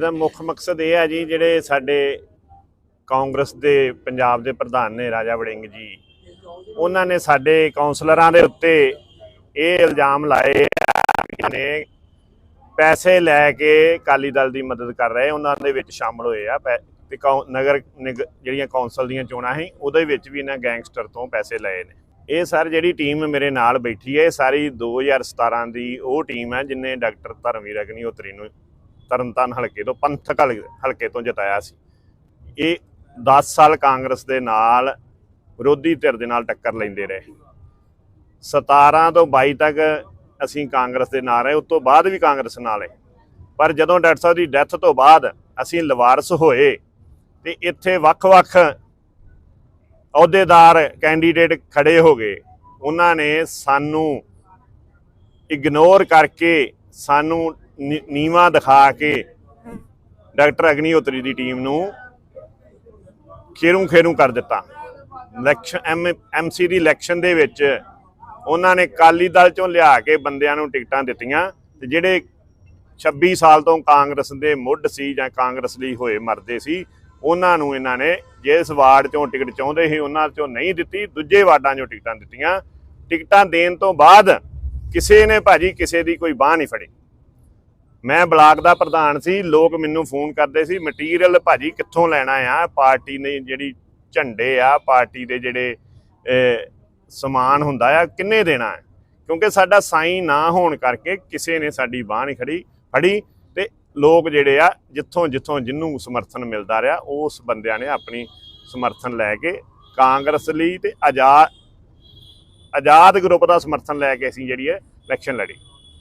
ਦਾ ਮੁੱਖ ਮਕਸਦ ਇਹ ਹੈ ਜੀ, ਜਿਹੜੇ ਸਾਡੇ ਕਾਂਗਰਸ ਦੇ ਪੰਜਾਬ ਦੇ ਪ੍ਰਧਾਨ ਨੇ ਰਾਜਾ ਵੜਿੰਗ ਜੀ, ਉਹਨਾਂ ਨੇ ਸਾਡੇ ਕਾਉਂਸਲਰਾਂ ਦੇ ਉੱਤੇ ਇਹ ਇਲਜ਼ਾਮ ਲਾਏ ਨੇ ਪੈਸੇ ਲੈ ਕੇ ਅਕਾਲੀ ਦਲ ਦੀ ਮਦਦ ਕਰ ਰਹੇ, ਉਹਨਾਂ ਦੇ ਵਿੱਚ ਸ਼ਾਮਲ ਹੋਏ ਆ, ਪੈ- ਤੇ ਕੌ- ਨਗਰ ਨਿਗ- ਜਿਹੜੀਆਂ ਕੌਂਸਲ ਦੀਆਂ ਚੋਣਾਂ ਸੀ, ਉਹਦੇ ਵਿੱਚ ਵੀ ਇਹਨਾਂ ਗੈਂਗਸਟਰ ਤੋਂ ਪੈਸੇ ਲਏ ਨੇ। ਇਹ ਸਰ ਜਿਹੜੀ ਟੀਮ ਮੇਰੇ ਨਾਲ ਬੈਠੀ ਹੈ, ਇਹ ਸਾਰੀ 2017 ਦੀ ਉਹ ਟੀਮ ਹੈ, ਜਿਨੇ ਡਾਕਟਰ ਧਰਮਵੀਰ ਅਗਨੀਹੋਤਰੀ ਨੂੰ ਤਰਨਤਾਰਨ ਹਲਕੇ ਤੋਂ, ਪੰਥਕ ਹਲ- ਹਲਕੇ ਤੋਂ ਜਿਤਾਇਆ ਸੀ। ਇਹ 10 ਸਾਲ ਕਾਂਗਰਸ ਦੇ ਨਾਲ ਵਿਰੋਧੀ ਧਿਰ ਦੇ ਨਾਲ ਟੱਕਰ ਲੈਂਦੇ ਰਹੇ। 17 ਤੋਂ 22 ਤੱਕ ਅਸੀਂ ਕਾਂਗਰਸ ਦੇ ਨਾਲ ਰਹੇ ਉਸ ਤੋਂ ਬਾਅਦ ਵੀ ਕਾਂਗਰਸ ਨਾਲ ਹੈ ਪਰ ਜਦੋਂ ਡਾਕਟਰ ਸਾਹਿਬ ਦੀ ਡੈਥ ਤੋਂ ਬਾਅਦ ਅਸੀਂ ਲਵਾਰਸ ਹੋਏ, ਤੇ ਇੱਥੇ ਵੱਖ-ਵੱਖ ਅਹੁਦੇਦਾਰ ਕੈਂਡੀਡੇਟ ਖੜੇ ਹੋ ਗਏ। ਉਹਨਾਂ ਨੇ ਸਾਨੂੰ ਇਗਨੋਰ ਕਰਕੇ ਸਾਨੂੰ ਨੀਵਾਂ ਦਿਖਾ ਕੇ ਡਾਕਟਰ ਅਗਨੀਹੋਤਰੀ ਦੀ ਟੀਮ ਨੂੰ ਖੇਰੂ ਖੇਰੂ ਕਰ ਦਿੱਤਾ। ਇਲੈਕਸ਼ਨ ਐਮਸੀ ਦੀ ਇਲੈਕਸ਼ਨ ਦੇ ਵਿੱਚ ਉਹਨਾਂ ਨੇ ਕਾਲੀ ਦਲ ਚੋਂ ਲਿਆ ਕੇ ਬੰਦਿਆਂ ਨੂੰ ਟਿਕਟਾਂ ਦਿੱਤੀਆਂ ਤੇ ਜਿਹੜੇ 26 ਸਾਲ ਤੋਂ ਕਾਂਗਰਸ ਦੇ ਮੁੱਢ ਸੀ ਜਾਂ ਕਾਂਗਰਸ ਲਈ ਹੋਏ ਮਰਦੇ ਸੀ, ਉਹਨਾਂ ਨੂੰ ਇਹਨਾਂ ਨੇ ਜਿਸ ਵਾਰਡ ਚੋਂ ਟਿਕਟ ਚਾਹੁੰਦੇ ਸੀ, ਉਹਨਾਂ ਚੋਂ ਨਹੀਂ ਦਿੱਤੀ, ਦੂਜੇ ਵਾਰਡਾਂ ਚੋਂ ਟਿਕਟਾਂ ਦਿੱਤੀਆਂ। ਟਿਕਟਾਂ ਦੇਣ ਤੋਂ ਬਾਅਦ ਕਿਸੇ ਨੇ ਭਾਜੀ ਕਿਸੇ ਦੀ ਕੋਈ ਬਾਹ ਨਹੀਂ ਫੜੀ। ਮੈਂ ਬਲਾਕ ਦਾ ਪ੍ਰਧਾਨ ਸੀ, ਲੋਕ ਮੈਨੂੰ ਫੋਨ ਕਰਦੇ ਸੀ ਮਟੀਰੀਅਲ ਭਾਜੀ ਕਿੱਥੋਂ ਲੈਣਾ ਆ? ਪਾਰਟੀ ਨੇ ਜਿਹੜੀ ਝੰਡੇ ਆ, ਪਾਰਟੀ ਦੇ ਜਿਹੜੇ ਸਮਾਨ ਹੁੰਦਾ ਆ, ਕਿੰਨੇ ਦੇਣਾ ਹੈ? ਕਿਉਂਕਿ ਸਾਡਾ ਸਾਈਨ ਨਾ ਹੋਣ ਕਰਕੇ ਕਿਸੇ ਨੇ ਸਾਡੀ ਬਾਹ ਨਹੀਂ ਖੜੀ, ਫੜੀ ਤੇ ਲੋਕ ਜਿਹੜੇ ਆ, ਜਿੱਥੋਂ ਜਿੱਥੋਂ ਜਿੰਨੂੰ ਸਮਰਥਨ ਮਿਲਦਾ ਰਿਹਾ, ਉਸ ਬੰਦਿਆਂ ਨੇ ਆਪਣੀ ਸਮਰਥਨ ਲੈ ਕੇ ਕਾਂਗਰਸ ਲਈ ਤੇ ਆਜ਼ਾਦ ਆਜ਼ਾਦ ਗਰੁੱਪ ਦਾ ਸਮਰਥਨ ਲੈ ਕੇ ਅਸੀਂ ਜਿਹੜੀ ਹੈ ਇਲੈਕਸ਼ਨ ਲੜੀ।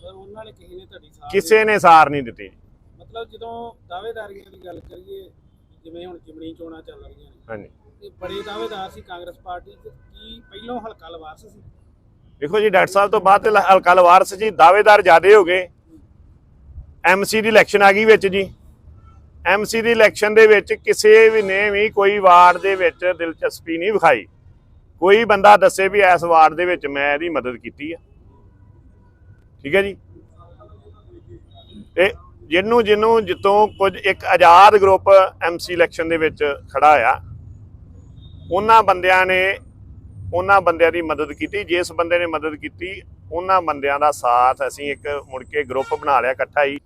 ਪਰ ਉਹਨਾਂ ਨੇ ਕਿਸੇ ਨੇ ਤੁਹਾਡੀ ਸਾਥ ਕਿਸੇ ਨੇ ਸਾਰ ਨਹੀਂ ਦਿੱਤੀ। ਮਤਲਬ ਜਦੋਂ ਦਾਅਵੇਦਾਰੀਆਂ ਦੀ ਗੱਲ ਕਰੀਏ ਜਿਵੇਂ ਹੁਣ ਜਿਮਣੀ ਚੋਣਾਂ ਚੱਲ ਰਹੀਆਂ ਨੇ ਹਾਂਜੀ। ਤੇ ਬੜੇ ਦਾਅਵੇਦਾਰ ਸੀ ਕਾਂਗਰਸ ਪਾਰਟੀ ਤੇ ਕੀ ਪਹਿਲੋਂ ਹਲਕਾ ਲਵਾਰਸ ਸੀ? ਦੇਖੋ ਜੀ ਡਾਕਟਰ ਸਾਹਿਬ ਤੋਂ ਬਾਅਦ ਤੇ ਹਲਕਾ ਲਵਾਰਸ ਜੀ ਦਾਅਵੇਦਾਰ ਜ਼ਿਆਦੇ ਹੋ ਗਏ। ਐਮਸੀ ਦੀ ਇਲੈਕਸ਼ਨ ਆ ਗਈ ਵਿੱਚ ਜੀ। ਐਮਸੀ ਦੀ ਇਲੈਕਸ਼ਨ ਦੇ ਵਿੱਚ ਕਿਸੇ ਵੀ ਨੇ ਵੀ ਕੋਈ ਵਾਰਡ ਦੇ ਵਿੱਚ ਦਿਲਚਸਪੀ ਨਹੀਂ ਵਿਖਾਈ। ਕੋਈ ਬੰਦਾ ਦੱਸੇ ਵੀ ਇਸ ਵਾਰਡ ਦੇ ਵਿੱਚ ਮੈਂ ਇਹਦੀ ਮਦਦ ਕੀਤੀ ਆ। ਠੀਕ ਹੈ ਜੀ? ਤੇ ਜਿਹਨੂੰ ਜਿਹਨੂੰ ਜਿੱਤੋਂ ਕੁਝ ਇੱਕ ਆਜ਼ਾਦ ਗਰੁੱਪ ਐਮਸੀ ਇਲੈਕਸ਼ਨ ਦੇ ਵਿੱਚ ਖੜਾ ਆ, ਉਹਨਾਂ ਬੰਦਿਆਂ ਨੇ, ਉਹਨਾਂ ਬੰਦਿਆਂ ਦੀ ਮਦਦ ਕੀਤੀ, ਜਿਸ ਬੰਦੇ ਨੇ ਮਦਦ ਕੀਤੀ, ਉਹਨਾਂ ਬੰਦਿਆਂ ਦਾ ਸਾਥ ਅਸੀਂ ਇੱਕ ਮੁੜ ਕੇ ਗਰੁੱਪ ਬਣਾ ਲਿਆ ਇਕੱਠਾ ਹੀ।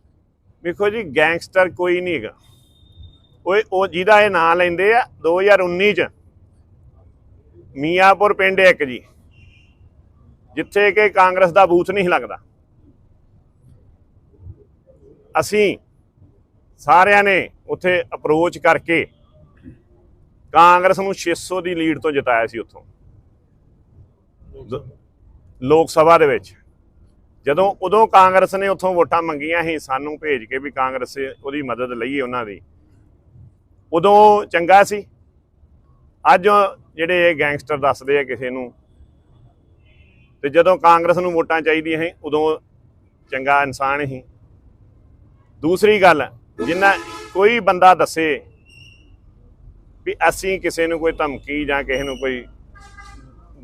ਵੇਖੋ ਜੀ, ਗੈਂਗਸਟਰ ਕੋਈ ਨਹੀਂ ਹੈਗਾ। ਓਏ, ਉਹ ਜਿਹਦਾ ਇਹ ਨਾਂ ਲੈਂਦੇ ਆ 2019 ਚ। ਮੀਆਂਪੁਰ ਪਿੰਡ ਇੱਕ ਜੀ। ਜਿੱਥੇ ਕਿ ਕਾਂਗਰਸ ਦਾ ਬੂਥ ਨਹੀਂ ਲੱਗਦਾ। ਅਸੀਂ ਸਾਰਿਆਂ ਨੇ ਉੱਥੇ ਅਪਰੋਚ ਕਰਕੇ ਕਾਂਗਰਸ ਨੂੰ 600 ਦੀ ਲੀਡ ਤੋਂ ਜਿਤਾਇਆ ਸੀ ਉੱਥੋਂ। ਲੋਕ ਸਭਾ ਦੇ ਵਿੱਚ। ਜਦੋਂ, ਉਦੋਂ ਕਾਂਗਰਸ ਨੇ ਉੱਥੋਂ ਵੋਟਾਂ ਮੰਗੀਆਂ ਸੀ, ਸਾਨੂੰ ਭੇਜ ਕੇ ਵੀ ਕਾਂਗਰਸ ਉਹਦੀ ਮਦਦ ਲਈਏ ਉਹਨਾਂ ਦੀ। ਉਦੋਂ ਚੰਗਾ ਸੀ। ਅੱਜ ਜਿਹੜੇ ਇਹ ਗੈਂਗਸਟਰ ਦੱਸਦੇ ਆ ਕਿਸੇ ਨੂੰ, ਤੇ ਜਦੋਂ ਕਾਂਗਰਸ ਨੂੰ ਵੋਟਾਂ ਚਾਹੀਦੀਆਂ ਸੀ, ਉਦੋਂ ਚੰਗਾ ਇਨਸਾਨ ਸੀ। ਦੂਸਰੀ ਗੱਲ, ਜਿੰਨਾ ਕੋਈ ਬੰਦਾ ਦੱਸੇ ਵੀ ਅਸੀਂ ਕਿਸੇ ਨੂੰ ਕੋਈ ਧਮਕੀ ਜਾਂ ਕਿਸੇ ਨੂੰ ਕੋਈ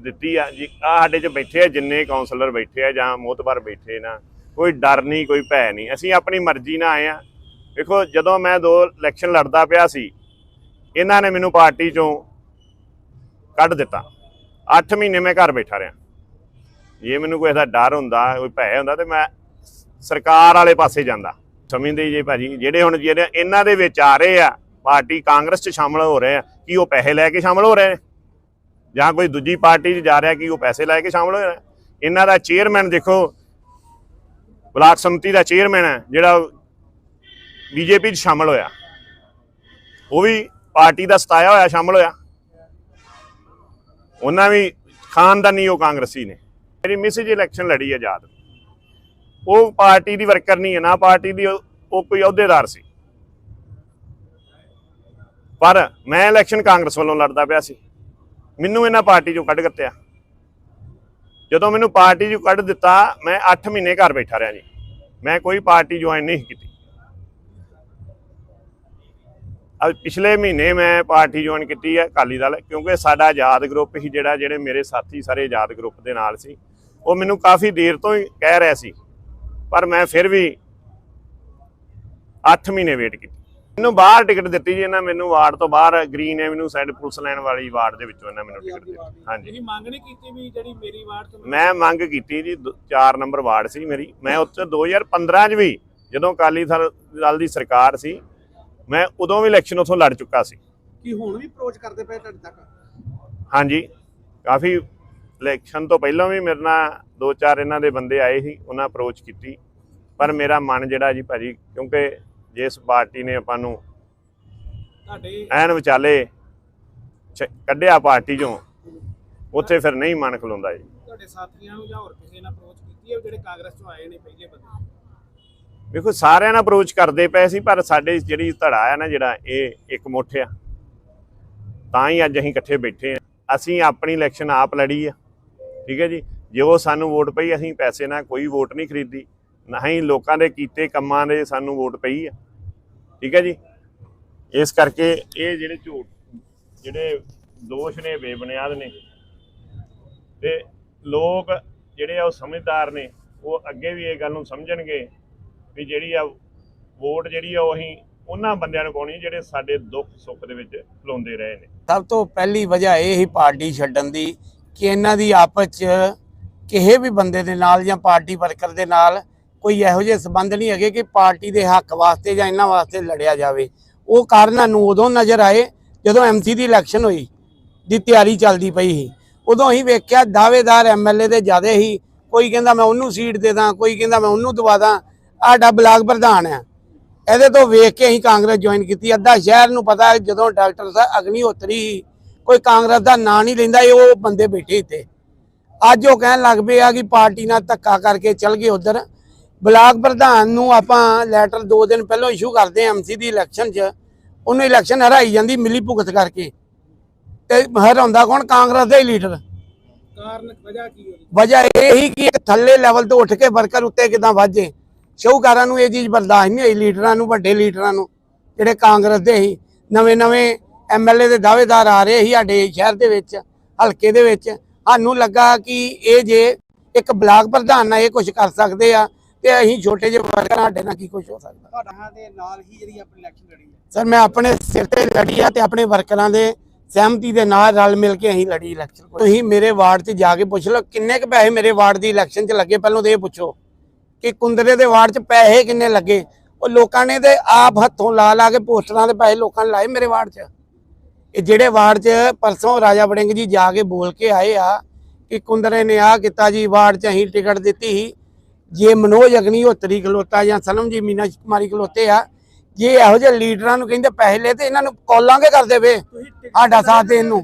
ਦਿੱਤੀ ਆ, ਜੀ ਆ ਸਾਡੇ ਚ ਬੈਠੇ ਆ, ਜਿੰਨੇ ਕਾਉਂਸਲਰ ਬੈਠੇ ਆ ਜਾਂ ਮੋਤਬਰ ਬੈਠੇ ਨਾ, ਕੋਈ ਡਰ ਨਹੀਂ, ਕੋਈ ਭੈ ਨਹੀਂ। ਅਸੀਂ ਆਪਣੀ ਮਰਜ਼ੀ ਨਾਲ ਆਏ ਆ। ਵੇਖੋ, ਜਦੋਂ ਮੈਂ ਦੋ ਇਲੈਕਸ਼ਨ ਲੜਦਾ ਪਿਆ ਸੀ, ਇਹਨਾਂ ਨੇ ਮੈਨੂੰ ਪਾਰਟੀ ਚੋਂ ਕੱਢ ਦਿੱਤਾ। 8 ਮਹੀਨੇ ਮੈਂ ਘਰ ਬੈਠਾ ਰਿਹਾ। ਜੇ ਮੈਨੂੰ ਕੋਈ ਇਹਦਾ ਡਰ ਹੁੰਦਾ, ਕੋਈ ਭੈ ਹੁੰਦਾ ਤੇ ਮੈਂ ਸਰਕਾਰ ਵਾਲੇ ਪਾਸੇ ਜਾਂਦਾ। ਸਮਝਦੇ ਜੇ ਭਾਜੀ, ਜਿਹੜੇ ਹੁਣ ਜਿਹੜੇ ਇਹਨਾਂ ਦੇ ਵਿੱਚ ਆ ਰਹੇ ਆ, ਪਾਰਟੀ ਕਾਂਗਰਸ 'ਚ ਸ਼ਾਮਲ ਹੋ ਰਹੇ ਆ, ਕੀ ਉਹ ਪੈਸੇ ਲੈ ਕੇ ਸ਼ਾਮਲ ਹੋ ਰਹੇ ਨੇ? ਜਾਂ ਕੋਈ ਦੂਜੀ ਪਾਰਟੀ 'ਚ ਜਾ ਰਿਹਾ ਕਿ ਉਹ ਪੈਸੇ ਲੈ ਕੇ ਸ਼ਾਮਲ ਹੋ ਰਿਹਾ? ਇਹਨਾਂ ਦਾ ਚੇਅਰਮੈਨ ਦੇਖੋ, ਬਲਾਕ ਸੰਮਤੀ ਦਾ ਚੇਅਰਮੈਨ ਹੈ, ਜਿਹੜਾ ਬੀਜੇਪੀ 'ਚ ਸ਼ਾਮਲ ਹੋਇਆ। ਉਹ ਵੀ ਪਾਰਟੀ ਦਾ ਸਤਾਇਆ ਹੋਇਆ, ਸ਼ਾਮਲ ਹੋਇਆ। ਉਹਨਾਂ ਵੀ ਖਾਨਦਾਨੀ ਉਹ ਕਾਂਗਰਸੀ ਨੇ। ਮੇਰੀ ਮਿਸਿਜ ਇਲੈਕਸ਼ਨ ਲੜੀ ਆਜ਼ਾਦ ਉਹ ਪਾਰਟੀ ਦੀ ਵਰਕਰ ਨਹੀਂ ਹੈ, ਨਾ ਪਾਰਟੀ ਦੀ, ਉਹ ਕੋਈ ਅਹੁਦੇਦਾਰ ਸੀ। ਪਰ ਮੈਂ ਇਲੈਕਸ਼ਨ ਕਾਂਗਰਸ ਵੱਲੋਂ ਲੜਦਾ ਪਿਆ ਸੀ। ਮੈਨੂੰ ਇਹਨਾਂ ਪਾਰਟੀ ਚੋਂ ਕੱਢ ਦਿੱਤਿਆ ਜਦੋਂ ਮੈਨੂੰ ਪਾਰਟੀ ਚੋਂ ਕੱਢ ਦਿੱਤਾ, ਮੈਂ 8 ਮਹੀਨੇ ਘਰ ਬੈਠਾ ਰਿਹਾ ਜੀ। ਮੈਂ ਕੋਈ ਪਾਰਟੀ ਜੁਆਇਨ ਨਹੀਂ ਕੀਤੀ। ਅੱਜ ਪਿਛਲੇ ਮਹੀਨੇ ਮੈਂ ਪਾਰਟੀ ਜੁਆਇਨ ਕੀਤੀ ਹੈ ਅਕਾਲੀ ਦਲ, ਕਿਉਂਕਿ ਸਾਡਾ ਆਜ਼ਾਦ ਗਰੁੱਪ ਹੀ ਜਿਹੜਾ, ਜਿਹੜੇ ਮੇਰੇ ਸਾਥੀ ਸਾਰੇ ਆਜ਼ਾਦ ਗਰੁੱਪ ਦੇ ਨਾਲ ਸੀ, ਉਹ ਮੈਨੂੰ ਕਾਫੀ ਦੇਰ ਤੋਂ ਹੀ ਕਹਿ ਰਿਹਾ ਸੀ ਪਰ ਮੈਂ ਫਿਰ ਵੀ 8 ਮਹੀਨੇ ਵੇਟ ਕੀਤੀ। ਮੈਨੂੰ ਬਾਹਰ ਟਿਕਟ ਦਿੱਤੀ ਜੀ ਇਹਨਾਂ ਮੈਨੂੰ ਵਾਰਡ ਤੋਂ ਬਾਹਰ green avenue side police line ਵਾਲੀ ਵਾਰਡ ਦੇ ਵਿੱਚੋਂ ਇਹਨਾਂ ਮੈਨੂੰ ਟਿਕਟ ਦਿੱਤੀ। ਹਾਂਜੀ। ਤੁਸੀਂ ਮੰਗ ਨਹੀਂ ਕੀਤੀ ਵੀ ਜਿਹੜੀ ਮੇਰੀ ਵਾਰਡ ਤੋਂ ਮੈਂ ਮੰਗ ਕੀਤੀ ਜੀ 4 ਨੰਬਰ ਵਾਰਡ ਸੀ ਮੇਰੀ। ਮੈਂ ਉੱਥੇ 2015 ਚ ਵੀ ਜਦੋਂ ਅਕਾਲੀ ਦਲ ਦਲ ਦੀ ਸਰਕਾਰ ਸੀ ਮੈਂ ਉਦੋਂ ਵੀ ਇਲੈਕਸ਼ਨ ਉੱਥੋਂ ਲੜ ਚੁੱਕਾ ਸੀ। ਕੀ ਹੁਣ ਵੀ ਅਪਰੋਚ ਕਰਦੇ ਪਏ ਤੁਹਾਡੇ ਤੱਕ? ਹਾਂਜੀ। ਕਾਫੀ ਇਲੈਕਸ਼ਨ ਤੋਂ ਪਹਿਲਾਂ ਵੀ ਮੇਰੇ ਨਾਲ ਦੋ ਚਾਰ ਇਹਨਾਂ ਦੇ ਬੰਦੇ ਆਏ ਸੀ ਉਹਨਾਂ ਅਪਰੋਚ ਕੀਤੀ। ਪਰ ਮੇਰਾ ਮਨ ਜਿਹੜਾ ਜੀ ਭਾਜੀ ਕਿਉਂਕਿ ਜਿਸ ਪਾਰਟੀ ਨੇ ਆਪਾਂ ਨੂੰ ਤੁਹਾਡੇ ਐਨ ਵਿਚਾਲੇ ਕੱਢਿਆ ਪਾਰਟੀ ਚੋਂ ਉੱਥੇ ਫਿਰ ਨਹੀਂ ਮਨ ਖਲੋਂਦਾ ਜੀ। ਤੁਹਾਡੇ ਸਾਥੀਆਂ ਨੂੰ ਜਾਂ ਹੋਰ ਕਿਸੇ ਨਾਲ ਅਪਰੋਚ ਕੀਤੀ ਹੈ ਜਿਹੜੇ ਕਾਂਗਰਸ ਤੋਂ ਆਏ ਨੇ ਪਹਿਲੇ ਬੰਦੇ? ਵੇਖੋ ਸਾਰਿਆਂ ਨਾਲ ਅਪਰੋਚ ਕਰਦੇ ਪਏ ਸੀ ਪਰ ਸਾਡੇ ਜਿਹੜੀ ਧੜਾ ਆ ਨਾ ਜਿਹੜਾ ਇਹ ਇੱਕ ਮੁੱਠ ਆ। ਤਾਂ ਹੀ ਅੱਜ ਅਸੀਂ ਇਕੱਠੇ ਬੈਠੇ ਆ। ਅਸੀਂ ਆਪਣੀ ਇਲੈਕਸ਼ਨ ਆਪ ਲੜੀ ਆ। ਠੀਕ ਹੈ ਜੀ? ਜੋ ਸਾਨੂੰ ਵੋਟ ਪਈ ਅਸੀਂ ਪੈਸੇ ਨਾਲ ਕੋਈ ਵੋਟ ਨਹੀਂ ਖਰੀਦੀ। ਨਾ ਹੀ ਲੋਕਾਂ ਦੇ ਕੀਤੇ ਕੰਮਾਂ ਦੇ ਸਾਨੂੰ ਵੋਟ ਪਈ ਆ। ਠੀਕ ਹੈ ਜੀ? ਇਸ ਕਰਕੇ ਇਹ ਜਿਹੜੇ ਝੂਠ, ਜਿਹੜੇ ਦੋਸ਼ ਨੇ, ਬੇਬੁਨਿਆਦ ਨੇ, ਤੇ ਲੋਕ ਜਿਹੜੇ ਆ ਉਹ ਸਮਝਦਾਰ ਨੇ, ਉਹ ਅੱਗੇ ਵੀ ਇਹ ਗੱਲ ਨੂੰ ਸਮਝਣਗੇ ਵੀ ਜਿਹੜੀ ਆ ਵੋਟ ਜਿਹੜੀ ਆ ਉਹ ਅਸੀਂ ਉਹਨਾਂ ਬੰਦਿਆਂ ਨੂੰ ਪਾਉਣੀ ਜਿਹੜੇ ਸਾਡੇ ਦੁੱਖ ਸੁੱਖ ਦੇ ਵਿੱਚ ਖਲੋਂਦੇ ਰਹੇ ਨੇ। ਸਭ ਤੋਂ ਪਹਿਲੀ ਵਜ੍ਹਾ ਇਹ ਹੀ ਪਾਰਟੀ ਛੱਡਣ ਦੀ ਕਿ ਇਹਨਾਂ ਦੀ ਆਪਸ 'ਚ ਕਿਸੇ ਵੀ ਬੰਦੇ ਦੇ ਨਾਲ ਜਾਂ ਪਾਰਟੀ ਵਰਕਰ ਦੇ ਨਾਲ ਕੋਈ ਇਹੋ ਜਿਹੇ ਸਬੰਧ ਨਹੀਂ ਹੈਗੇ ਕਿ ਪਾਰਟੀ ਦੇ ਹੱਕ ਵਾਸਤੇ ਜਾਂ ਇਹਨਾਂ ਵਾਸਤੇ ਲੜਿਆ ਜਾਵੇ। ਉਹ ਕਾਰਨ ਨੂੰ ਉਦੋਂ ਨਜ਼ਰ ਆਏ ਜਦੋਂ ਐਮਸੀ ਦੀ ਇਲੈਕਸ਼ਨ ਹੋਈ ਦੀ ਤਿਆਰੀ ਚੱਲਦੀ ਪਈ ਸੀ। ਉਦੋਂ ਹੀ ਵੇਖਿਆ ਦਾਅਵੇਦਾਰ ਐਮਐਲਏ ਦੇ ਜ਼ਿਆਦੇ ਹੀ ਕੋਈ ਕਹਿੰਦਾ ਮੈਂ ਉਹਨੂੰ ਸੀਟ ਦੇ ਦਾਂ ਕੋਈ ਕਹਿੰਦਾ ਮੈਂ ਉਹਨੂੰ ਦਵਾ ਦਾਂ। ਆਡਾ ਬਲਾਕ ਪ੍ਰਧਾਨ ਆ। ਇਹਦੇ ਤੋਂ ਵੇਖ ਕੇ ਅਸੀਂ ਕਾਂਗਰਸ ਜੁਆਇਨ ਕੀਤੀ। ਅੱਧਾ ਸ਼ਹਿਰ ਨੂੰ ਪਤਾ ਜਦੋਂ ਡਾਕਟਰ ਸਾਹਿਬ ਅਗਨੀਹੋਤਰੀ ਸੀ, ਕੋਈ ਕਾਂਗਰਸ ਦਾ ਨਾਂ ਨਹੀਂ ਲੈਂਦਾ ਇਹ ਉਹ ਬੰਦੇ ਬੈਠੇ ਇੱਥੇ। ਅੱਜ ਉਹ ਕਹਿਣ ਲੱਗ ਪਏ ਆ ਕਿ ਪਾਰਟੀ ਨਾਲ ਧੱਕਾ ਕਰਕੇ ਚੱਲ ਗਏ ਉਧਰ। ਬਲਾਕ ਪ੍ਰਧਾਨ ਨੂੰ ਆਪਾਂ ਲੈਟਰ 2 ਦਿਨ ਪਹਿਲਾਂ ਇਸ਼ੂ ਕਰਦੇ ਐਮਸੀ ਦੀ ਇਲੈਕਸ਼ਨ 'ਚ ਉਹਨੂੰ ਇਲੈਕਸ਼ਨ ਹਰਾਈ ਜਾਂਦੀ ਮਿਲੀ ਭੁਗਤ ਕਰਕੇ। ਤੇ ਹਰਾਉਂਦਾ ਕੌਣ? ਕਾਂਗਰਸ ਦੇ ਹੀ ਲੀਡਰ ਕਾਰਨ ਵਜ੍ਹਾ ਕੀ ਹੋਈ? ਵਜ੍ਹਾ ਇਹ ਹੀ ਕਿ ਇੱਕ ਥੱਲੇ ਲੈਵਲ ਤੋਂ ਉੱਠ ਕੇ ਵਰਕਰ ਉੱਤੇ ਕਿਦਾਂ ਵਾਜੇ। ਸ਼ਾਹੂਕਾਰਾਂ ਨੂੰ ਇਹ ਚੀਜ਼ ਬਰਦਾਸ਼ਤ ਨਹੀਂ ਹੋਈ ਲੀਡਰਾਂ ਨੂੰ ਵੱਡੇ ਲੀਡਰਾਂ ਨੂੰ ਜਿਹੜੇ ਕਾਂਗਰਸ ਦੇ ਸੀ। ਨਵੇਂ ਨਵੇਂ ਐਮਐਲਏ ਦੇ ਦਾਅਵੇਦਾਰ ਆ ਰਹੇ ਸੀ ਸਾਡੇ ਸ਼ਹਿਰ ਦੇ ਵਿੱਚ ਹਲਕੇ ਦੇ ਵਿੱਚ। ਸਾਨੂੰ ਲੱਗਾ ਕਿ ਇਹ ਜੇ ਇੱਕ ਬਲਾਕ ਪ੍ਰਧਾਨ ਨਾਲ ਇਹ ਕੁਝ ਕਰ ਸਕਦੇ ਆ ਤੇ ਅਸੀਂ ਛੋਟੇ ਜਿਹੇ ਵਰਕਰ ਸਾਡੇ ਨਾਲ ਕੀ ਕੁਝ ਹੋ ਸਕਦਾ। ਤੁਹਾਡਾ ਦੇ ਨਾਲ ਹੀ ਜਿਹੜੀ ਆਪਣੀ ਇਲੈਕਸ਼ਨ ਲੜੀ ਹੈ। ਸਰ ਮੈਂ ਆਪਣੇ ਸਿਰ ਤੇ ਲੜੀ ਆ ਤੇ ਆਪਣੇ ਵਰਕਰਾਂ ਦੇ ਸਹਿਮਤੀ ਦੇ ਨਾਲ ਰਲ ਮਿਲ ਕੇ ਅਸੀਂ ਲੜੀ ਇਲੈਕਸ਼ਨ ਤੁਸੀਂ ਮੇਰੇ ਵਾਰਡ 'ਚ ਜਾ ਕੇ ਪੁੱਛ ਲਓ ਕਿੰਨੇ ਕੁ ਪੈਸੇ ਮੇਰੇ ਵਾਰਡ ਦੀ ਇਲੈਕਸ਼ਨ 'ਚ ਲੱਗੇ? ਪਹਿਲਾਂ ਤੇ ਇਹ ਪੁੱਛੋ ਕਿ ਕੁੰਦਰੇ ਦੇ ਵਾਰਡ 'ਚ ਪੈਸੇ ਕਿੰਨੇ ਲੱਗੇ? ਉਹ ਲੋਕਾਂ ਨੇ ਤੇ ਆਪ ਹੱਥੋਂ ਲਾ ਲਾ ਕੇ ਪੋਸਟਰਾਂ ਦੇ ਪੈਸੇ ਲੋਕਾਂ ਨੇ ਲਾਏ ਮੇਰੇ ਵਾਰਡ 'ਚ। ਇਹ ਜਿਹੜੇ ਵਾਰਡ 'ਚ ਪਰਸੋਂ ਰਾਜਾ ਵੜਿੰਗ ਜੀ ਜਾ ਕੇ ਬੋਲ ਕੇ ਆਏ ਆ ਕਿ ਕੁੰਦਰੇ ਨੇ ਆ ਕੀਤਾ ਜੀ ਵਾਰਡ 'ਚ ਅਸੀਂ ਟਿਕਟ ਦਿੱਤੀ ਸੀ। ਜੇ ਮਨੋਜ ਅਗਨੀਹੋਤਰੀ ਖਲੋਤਾ ਜਾਂ ਸਨਮ ਜੀ ਮੀਨਾ ਕੁਮਾਰੀ ਖਲੋਤੇ ਆ ਜੇ ਇਹੋ ਜਿਹੇ ਲੀਡਰਾਂ ਨੂੰ ਕਹਿੰਦੇ ਪੈਸੇ ਲੈ ਤੇ ਇਹਨਾਂ ਨੂੰ ਕਾਲਾਂ ਕੇ ਕਰਦੇ ਵੇ ਸਾਡਾ ਸਾਥ ਦੇਣ ਨੂੰ।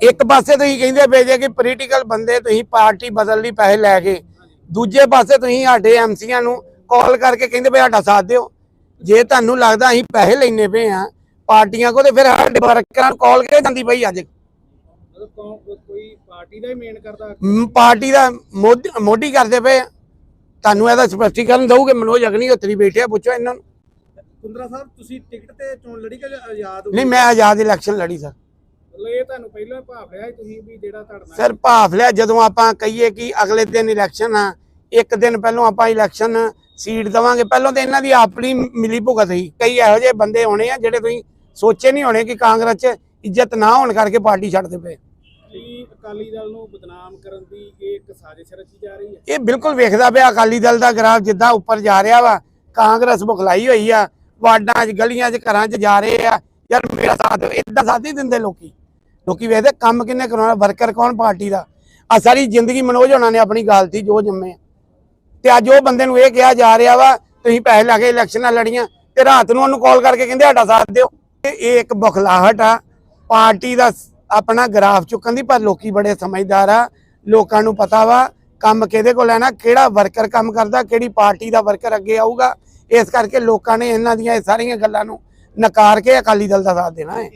ਇੱਕ ਪਾਸੇ ਤੁਸੀਂ ਕਹਿੰਦੇ ਪਏ ਜੇ ਕਿ ਪੋਲੀਟੀਕਲ ਬੰਦੇ ਤੁਸੀਂ ਪਾਰਟੀ ਬਦਲ ਲਈ ਪੈਸੇ ਲੈ ਕੇ ਦੂਜੇ ਪਾਸੇ ਤੁਸੀਂ ਸਾਡੇ ਐਮਸੀਆਂ ਨੂੰ ਕਾਲ ਕਰਕੇ ਕਹਿੰਦੇ ਵੀ ਸਾਡਾ ਸਾਥ ਦਿਓ। ਜੇ ਤੁਹਾਨੂੰ ਲੱਗਦਾ ਅਸੀਂ ਪੈਸੇ ਲੈਣੇ ਪਏ ਆ ਪਾਰਟੀਆਂ ਕੋ ਤੇ ਫਿਰ ਸਾਡੇ ਵਰਕਰਾਂ ਨੂੰ ਕਾਲ ਕੇ ਜਾਂਦੀ ਪਈ ਅੱਜ? ਮਤਲਬ ਕੌਣ ਕੋ- ਕੋਈ ਪਾਰਟੀ ਦਾ ਹੀ ਮੇਨ ਕਰਦਾ? ਮ, ਪਾਰਟੀ ਦਾ ਮੋਢ- ਮੋਢੀ ਕਰਦੇ ਪਏ ਆ। ਤੁਹਾਨੂੰ ਇਹਦਾ ਸਪਸ਼ਟੀਕਰਨ ਦਊਗੇ ਮਨੋਜ ਅਗਨੀ ਹੱਤਰੀ ਬੈਠੇ ਆ ਪੁੱਛੋ ਇਹਨਾਂ ਨੂੰ। ਕੁੰਦਰਾ ਸਾਹਿਬ ਤੁਸੀਂ ਟਿਕਟ ਤੇ ਚੋਣ ਲੜੀ ਕਿ ਆਜ਼ਾਦ ਹੋ ਨਹੀਂ ਮੈਂ ਆਜ਼ਾਦ ਇਲੈਕਸ਼ਨ ਲੜੀ ਸਰ ਮਤਲਬ ਇਹ ਤੁਹਾਨੂੰ ਪਹਿਲਾਂ ਹੀ ਭਾਵ ਰਿਹਾ ਸੀ ਤੁਸੀਂ ਵੀ ਜਿਹੜਾ ਤੁਹਾਡਾ ਸਰ ਭਾਫ ਲਿਆ ਜਦੋਂ ਆਪਾਂ ਕਹੀਏ ਕਿ ਅਗਲੇ ਦਿਨ ਇਲੈਕਸ਼ਨ ਆ ਇੱਕ ਦਿਨ ਪਹਿਲਾਂ ਆਪਾਂ ਇਲੈਕਸ਼ਨ ਸੀਟ ਦਵਾਂਗੇ। ਪਹਿਲਾਂ ਤਾਂ ਇਹਨਾਂ ਦੀ ਆਪਣੀ ਮਿਲੀ ਭੁਗਤ ਸੀ। ਕਈ ਇਹੋ ਜਿਹੇ ਬੰਦੇ ਹੋਣੇ ਆ ਜਿਹੜੇ ਤੁਸੀਂ ਸੋਚੇ ਨਹੀਂ ਹੋਣੇ ਕਿ ਕਾਂਗਰਸ 'ਚ ਇੱਜ਼ਤ ਨਾ ਹੋਣ ਕਰਕੇ ਪਾਰਟੀ ਛੱਡਦੇ ਪਏ। ਕੀ ਅਕਾਲੀ ਦਲ ਨੂੰ ਬਦਨਾਮ ਕਰਨ ਦੀ ਇਹ ਇੱਕ ਸਾਜ਼ਿਸ਼ ਰਚੀ ਜਾ ਰਹੀ ਹੈ। ਇਹ ਬਿਲਕੁਲ ਵੇਖਦਾ ਪਿਆ ਅਕਾਲੀ ਦਲ ਦਾ ਗ੍ਰਾਫ ਜਿੱਦਾਂ ਉੱਪਰ ਜਾ ਰਿਹਾ ਵਾ ਕਾਂਗਰਸ ਬੁਖਲਾਈ ਹੋਈ ਆ ਵਾਰਡਾਂ 'ਚ ਗਲੀਆਂ 'ਚ ਘਰਾਂ 'ਚ ਜਾ ਰਹੇ ਆ। ਯਾਰ ਮੇਰਾ ਸਾਥ ਇਦਾਂ ਸਾਥ ਨਹੀਂ ਦਿੰਦੇ ਲੋਕੀ। ਲੋਕੀ ਵੇਖਦੇ ਕੰਮ ਕਿੰਨੇ ਕਰਾਉਣਾ ਵਰਕਰ ਕੌਣ ਪਾਰਟੀ ਦਾ? ਆ ਸਾਰੀ ਜ਼ਿੰਦਗੀ ਮਨੋਜ ਹੋਣਾ ਨੇ ਆਪਣੀ ਗਾਲਤੀ ਜੋ ਜੰਮੇ ਤੇ ਅੱਜ ਉਹ ਬੰਦੇ ਨੂੰ ਇਹ ਕਿਹਾ ਜਾ ਰਿਹਾ ਵਾ ਤੁਸੀਂ ਪੈਸੇ ਲਾ ਕੇ ਇਲੈਕਸ਼ਨਾਂ ਲੜੀਆਂ ਤੇ ਰਾਤ ਨੂੰ ਉਹਨੂੰ ਕਾਲ ਕਰਕੇ ਕਹਿੰਦੇ ਸਾਡਾ ਸਾਥ ਦਿਓ। ਇਹ ਇੱਕ ਬੁਖਲਾਹਟ ਆ। ਪਾਰਟੀ ਦਾ ਆਪਣਾ ਗ੍ਰਾਫ ਚੁੱਕਣ ਦੀ, ਪਰ ਲੋਕੀ ਬੜੇ ਸਮਝਦਾਰ ਆ। ਲੋਕਾਂ ਨੂੰ ਪਤਾ ਵਾ ਕੰਮ ਕਿਹਦੇ ਕੋਲ ਲੈਣਾ ਕਿਹੜਾ ਵਰਕਰ ਕੰਮ ਕਰਦਾ, ਕਿਹੜੀ ਪਾਰਟੀ ਦਾ ਵਰਕਰ ਅੱਗੇ ਆਊਗਾ। ਇਸ ਕਰਕੇ ਲੋਕਾਂ ਨੇ ਇਹਨਾਂ ਦੀਆਂ ਇਹ ਸਾਰੀਆਂ ਗੱਲਾਂ ਨੂੰ ਨਕਾਰ ਕੇ ਅਕਾਲੀ ਦਲ ਦਾ ਸਾਥ ਦੇਣਾ ਹੈ।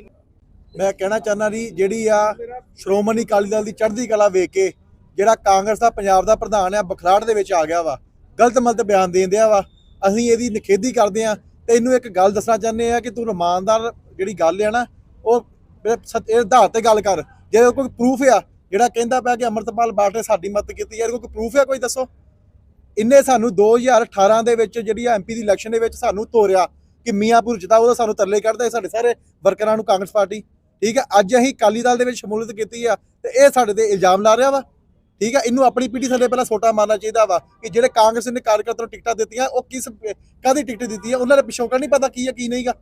ਮੈਂ ਕਹਿਣਾ ਚਾਹੁੰਦਾ ਜੀ, ਜਿਹੜੀ ਆ ਸ਼੍ਰੋਮਣੀ ਅਕਾਲੀ ਦਲ ਦੀ ਚੜ੍ਹਦੀ ਕਲਾ ਵੇਖ ਕੇ, ਜਿਹੜਾ ਕਾਂਗਰਸ ਦਾ, ਪੰਜਾਬ ਦਾ ਪ੍ਰਧਾਨ ਆ ਬਖਲਾੜ ਦੇ ਵਿੱਚ ਆ ਗਿਆ ਵਾ। ਗਲਤ ਮਲਤ ਬਿਆਨ ਦੇਣ ਦਿਆ ਵਾ। ਅਸੀਂ ਇਹਦੀ ਨਿਖੇਧੀ ਕਰਦੇ ਆ ਤੇ ਇਹਨੂੰ ਇੱਕ ਗੱਲ ਦੱਸਣਾ ਚਾਹੁੰਦੇ ਆ ਕਿ ਤੂੰ ਰਮਾਨਦਾਰ ਜਿਹੜੀ ਗੱਲ ਆ ਨਾ, ਉਹ ਇਹ ਆਧਾਰ ਤੇ ਗੱਲ ਕਰ। ਜੇ ਕੋਈ ਪ੍ਰੂਫ ਆ, ਜਿਹੜਾ ਕਹਿੰਦਾ ਪਿਆ ਕਿ ਅਮਰਤਪਾਲ ਬਾਟ ਨੇ ਸਾਡੀ ਮਦਦ ਕੀਤੀ ਯਾਰ ਕੋਈ ਪ੍ਰੂਫ ਆ ਕੋਈ ਦੱਸੋ? ਇੰਨੇ ਸਾਨੂੰ 2018 ਦੇ ਵਿੱਚ ਜਿਹੜੀ ਐਮਪੀ ਦੀ ਇਲੈਕਸ਼ਨ ਦੇ ਵਿੱਚ ਸਾਨੂੰ ਤੋਰਿਆ ਕਿ ਮੀਆਂਪੁਰ ਜਿੱਤਾ ਉਹਦਾ ਸਾਨੂੰ ਤਰਲੇ ਕੱਢਦਾ ਸਾਡੇ ਸਾਰੇ ਵਰਕਰਾਂ ਨੂੰ ਕਾਂਗਰਸ ਪਾਰਟੀ। ਠੀਕ ਹੈ ਅੱਜ ਅਸੀਂ ਅਕਾਲੀ ਦਲ ਦੇ ਵਿੱਚ ਸ਼ਮੂਲੀਅਤ ਕੀਤੀ ਆ ਤੇ ਇਹ ਸਾਡੇ ਤੇ ਇਲਜ਼ਾਮ ਲਾ ਰਿਹਾ ਵਾ। ਠੀਕ ਹੈ ਇਹਨੂੰ ਆਪਣੀ ਪੀੜੀ ਥੱਲੇ ਪਹਿਲਾਂ ਸੋਟਾ ਮਾਰਨਾ ਚਾਹੀਦਾ ਵਾ ਕਿ ਜਿਹੜੇ ਕਾਂਗਰਸ ਨੇ ਕਾਰਜਕਰਤਾ ਨੂੰ ਟਿਕਟਾਂ ਦਿੱਤੀਆਂ, ਉਹ ਕਿਸ ਕਾਦੀ ਟਿਕਟ ਦਿੱਤੀ ਹੈ ਉਹਨਾਂ ਦਾ ਪਿਛੋਕੜ ਨਹੀਂ ਪਤਾ ਕੀ ਹੈ ਕੀ ਨਹੀਂਗਾ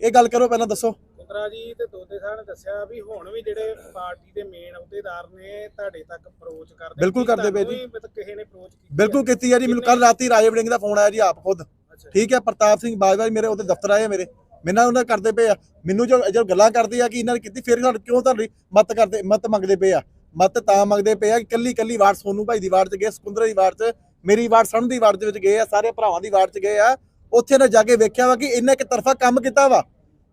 ਇਹ ਗੱਲ ਕਰੋ ਪਹਿਲਾਂ ਦੱਸੋ। ਕੁੰਦਰਾ ਜੀ ਤੇ ਦੋਦੇ ਸਾਹਿਬ ਨੇ ਦੱਸਿਆ ਵੀ ਹੁਣ ਵੀ ਜਿਹੜੇ ਪਾਰਟੀ ਦੇ ਮੇਨ ਅਹੁਦੇਦਾਰ ਨੇ ਤੁਹਾਡੇ ਤੱਕ ਅਪਰੋਚ ਕਰਦੇ ਬਿਲਕੁਲ ਕਰਦੇ ਪਏ ਜੀ। ਮਤਲਬ ਕਿਸੇ ਨੇ ਅਪਰੋਚ ਕੀਤੀ ਬਿਲਕੁਲ ਕੀਤੀ ਜੀ। ਮੈਨੂੰ ਕੱਲ ਰਾਤੀ ਰਾਜੇ ਵੜਿੰਗ ਦਾ ਫੋਨ ਆਇਆ ਜੀ ਆਪ ਖੁਦ। ਠੀਕ ਹੈ ਪ੍ਰਤਾਪ ਸਿੰਘ ਬਾਜਵਾ ਮੇਰੇ ਉਹਦੇ ਦਫ਼ਤਰ ਆਏ ਮੇਰੇ। ਮੈਨਾਂ ਉਹਨਾਂ ਕਰਦੇ ਪਏ ਆ। ਮੈਨੂੰ ਜੋ ਜੋ ਗੱਲਾਂ ਕਰਦੇ ਆ ਕਿ ਇਹਨਾਂ ਨੇ ਕੀਤੀ ਫਿਰ ਸਾਨੂੰ ਕਿਉਂ ਤੁਹਾਡੀ ਮਤ ਕਰਦੇ ਮਤ ਮੰਗਦੇ ਪਏ ਆ? ਮਤ ਤਾਂ ਮੰਗਦੇ ਪਏ ਆ ਕਿ ਕੱਲੀ ਕੱਲੀ ਵਾਰਡ ਸੋਨੂ ਭਾਈ ਦੀ ਵਾਰਡ 'ਚ ਗਏ ਸਕੁੰਦਰਾ ਦੀ ਵਾਰਡ 'ਚ ਮੇਰੀ ਵਾਰਡ ਸਣ ਦੀ ਵਾਰਡ ਦੇ ਵਿੱਚ ਗਏ ਆ ਸਾਰੇ ਭਰਾਵਾਂ ਦੀ ਵਾਰਡ 'ਚ ਗਏ ਆ। ਉੱਥੇ ਨਾ ਜਾ ਕੇ ਵੇਖਿਆ ਵਾ ਕਿ ਇਹਨੇ ਇੱਕ ਤਰਫਾ ਕੰਮ ਕੀਤਾ ਵਾ।